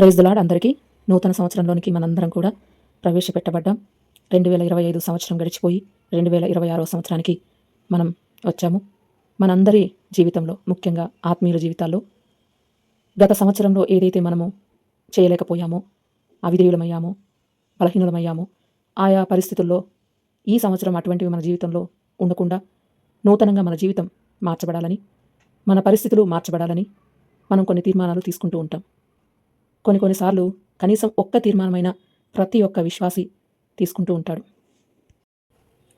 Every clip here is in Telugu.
ప్రైజ్ దులాడ్ అందరికీ నూతన సంవత్సరంలోనికి మనందరం కూడా ప్రవేశపెట్టబడ్డాం. రెండు వేల ఇరవై ఐదు సంవత్సరం గడిచిపోయి రెండు వేల ఇరవై ఆరో సంవత్సరానికి మనం వచ్చాము. మనందరి జీవితంలో ముఖ్యంగా ఆత్మీయుల జీవితాల్లో గత సంవత్సరంలో ఏదైతే మనము చేయలేకపోయామో అవిధేయులమయ్యామో బలహీనులమయ్యామో ఆయా పరిస్థితుల్లో ఈ సంవత్సరం అటువంటివి మన జీవితంలో ఉండకుండా నూతనంగా మన జీవితం మార్చబడాలని మన పరిస్థితులు మార్చబడాలని మనం కొన్ని తీర్మానాలు తీసుకుంటూ ఉంటాం. కొన్ని కొన్నిసార్లు కనీసం ఒక్క తీర్మానమైన ప్రతి ఒక్క విశ్వాసి తీసుకుంటూ ఉంటాడు.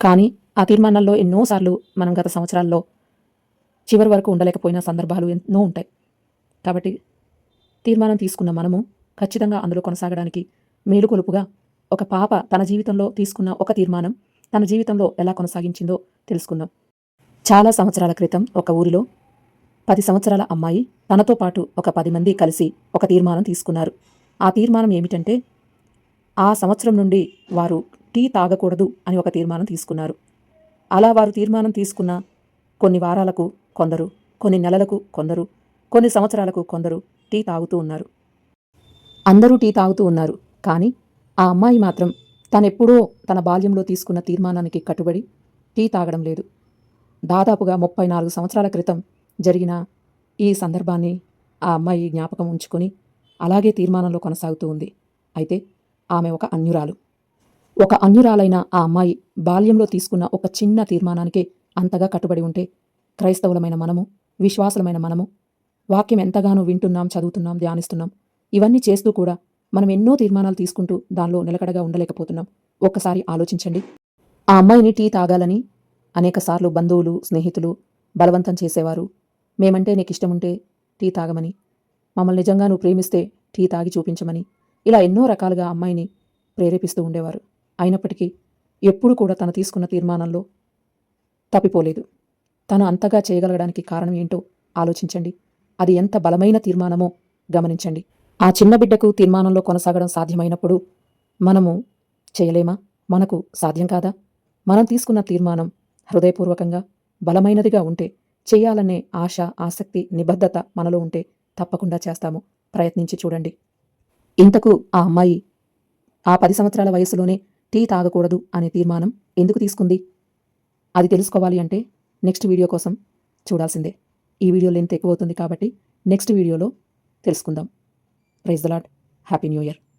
కానీ ఆ తీర్మానాల్లో ఎన్నోసార్లు మనం గత సంవత్సరాల్లో చివరి వరకు ఉండలేకపోయిన సందర్భాలు ఎన్నో ఉంటాయి. కాబట్టి తీర్మానం తీసుకున్న మనము ఖచ్చితంగా అందులో కొనసాగడానికి మేలుకొలుపుగా ఒక పాప తన జీవితంలో తీసుకున్న ఒక తీర్మానం తన జీవితంలో ఎలా కొనసాగించిందో తెలుసుకుందాం. చాలా సంవత్సరాల క్రితం ఒక ఊరిలో పది సంవత్సరాల అమ్మాయి తనతో పాటు ఒక పది మంది కలిసి ఒక తీర్మానం తీసుకున్నారు. ఆ తీర్మానం ఏమిటంటే ఆ సంవత్సరం నుండి వారు టీ తాగకూడదు అని ఒక తీర్మానం తీసుకున్నారు. అలా వారు తీర్మానం తీసుకున్న కొన్ని వారాలకు కొందరు కొన్ని నెలలకు కొందరు కొన్ని సంవత్సరాలకు కొందరు టీ తాగుతూ ఉన్నారు. అందరూ టీ తాగుతూ ఉన్నారు. కానీ ఆ అమ్మాయి మాత్రం తనెప్పుడో తన బాల్యంలో తీసుకున్న తీర్మానానికి కట్టుబడి టీ తాగడం లేదు. దాదాపుగా ముప్పై నాలుగు సంవత్సరాల క్రితం జరిగిన ఈ సందర్భాన్ని ఆ అమ్మాయి జ్ఞాపకం ఉంచుకొని అలాగే తీర్మానంలో కొనసాగుతూ ఉంది. అయితే ఆమె ఒక అన్యురాలు. ఒక అన్యురాలైన ఆ అమ్మాయి బాల్యంలో తీసుకున్న ఒక చిన్న తీర్మానానికే అంతగా కట్టుబడి ఉంటే క్రైస్తవులమైన మనము విశ్వాసులమైన మనము వాక్యం ఎంతగానో వింటున్నాం చదువుతున్నాం ధ్యానిస్తున్నాం ఇవన్నీ చేస్తూ కూడా మనం ఎన్నో తీర్మానాలు తీసుకుంటూ దానిలో నిలకడగా ఉండలేకపోతున్నాం. ఒక్కసారి ఆలోచించండి. ఆ అమ్మాయిని టీ తాగాలని అనేకసార్లు బంధువులు స్నేహితులు బలవంతం చేసేవారు. మేమంటే నీకు ఇష్టం ఉంటే టీ తాగమని. మమ్మల్ని నిజంగా నువ్వు ప్రేమిస్తే టీ తాగి చూపించమని. ఇలా ఎన్నో రకాలుగా అమ్మాయిని ప్రేరేపిస్తూ ఉండేవారు. అయినప్పటికీ ఎప్పుడు కూడా తను తీసుకున్న తీర్మానంలో తప్పిపోలేదు. తను అంతగా చేయగలగడానికి కారణం ఏంటో ఆలోచించండి. అది ఎంత బలమైన తీర్మానమో గమనించండి. ఆ చిన్న బిడ్డకు తీర్మానంలో కొనసాగడం సాధ్యమైనప్పుడు మనము చేయలేమా? మనకు సాధ్యం కాదా? మనం తీసుకున్న తీర్మానం హృదయపూర్వకంగా బలమైనదిగా ఉంటే చేయాలనే ఆశ ఆసక్తి నిబద్ధత మనలో ఉంటే తప్పకుండా చేస్తాము. ప్రయత్నించి చూడండి. ఇంతకు ఆ అమ్మాయి ఆ పది సంవత్సరాల వయసులోనే టీ తాగకూడదు అనే తీర్మానం ఎందుకు తీసుకుంది? అది తెలుసుకోవాలి అంటే నెక్స్ట్ వీడియో కోసం చూడాల్సిందే. ఈ వీడియో లెంత్ ఎక్కువ అవుతుంది కాబట్టి నెక్స్ట్ వీడియోలో తెలుసుకుందాం. Praise the Lord happy new year.